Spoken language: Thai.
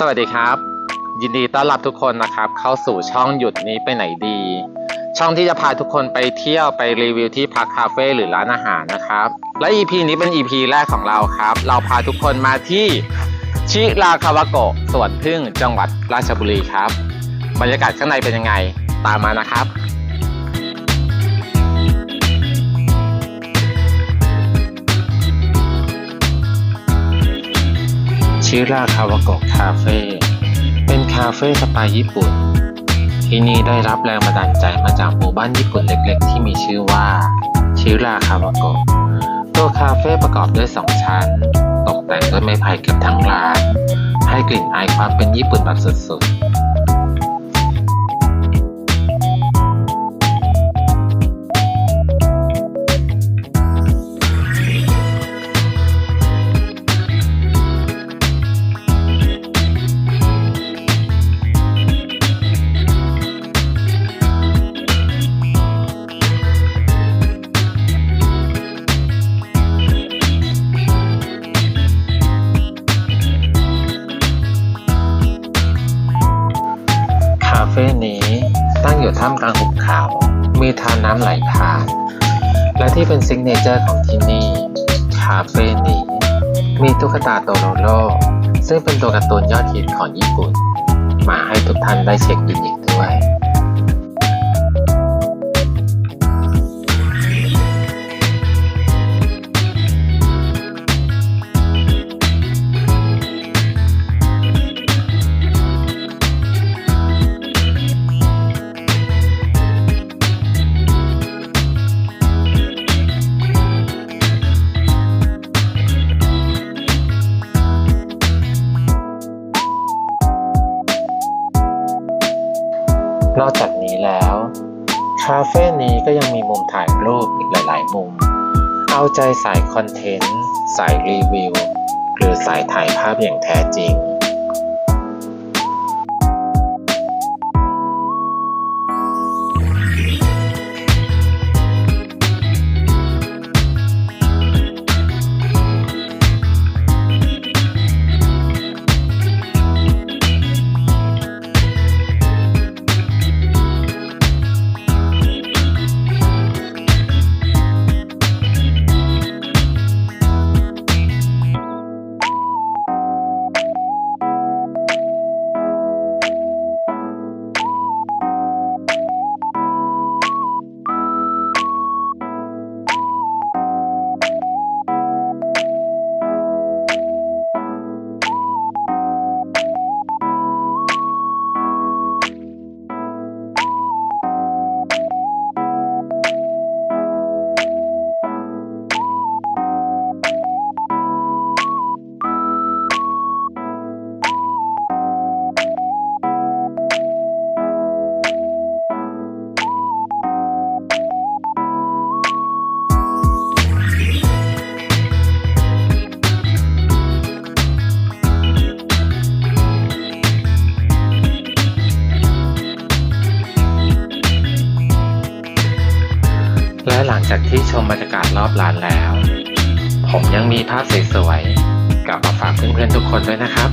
สวัสดีครับ ยินดีต้อนรับทุกคนนะครับ เข้าสู่ช่องหยุดนี้ไปไหนดี ช่องที่จะพาทุกคนไปเที่ยวไปรีวิวที่พักคาเฟ่หรือร้านอาหารนะครับ และ EP นี้เป็น EP แรกของเราครับ เราพาทุกคนมาที่ชิราคาวะโกะสวนพึ่งจังหวัดราชบุรีครับ บรรยากาศข้างในเป็นยังไง ตามมานะครับ ชิราคาวาโกะคาเฟ่เป็นคาเฟ่สไตล์ญี่ปุ่น ที่นี่ได้รับแรงบันดาลใจมาจากหมู่บ้านญี่ปุ่นเล็กๆ ที่มีชื่อว่าชิราคาวาโกะตัวคาเฟ่ประกอบด้วยสองชั้น ตกแต่งด้วยไม้ไผ่เกือบทั้งร้าน ให้กลิ่นอายความเป็นญี่ปุ่นแบบสุดๆ อยู่ท่ามกลางหุบเขา มีทาน้ำไหลผ่าน และที่เป็นซิกเนเจอร์ของที่นี่ คาเฟ่นี้ มีตุ๊กตาโตโรโรซึ่งเป็นตัวการ์ตูนยอดฮิตของญี่ปุ่น มาให้ทุกท่านได้เช็คอินอีกด้วย นอกจากนี้แล้ว คาเฟ่นี้ก็ยังมีมุมถ่ายรูปอีกหลาย ๆ มุม เอาใจสายคอนเทนต์ สายรีวิว หรือสายถ่ายภาพอย่างแท้จริง และหลังจากที่ชมบรรยากาศรอบร้านแล้ว ผมยังมีภาพสวยๆกลับมาฝากเพื่อนๆทุกคนด้วยนะครับ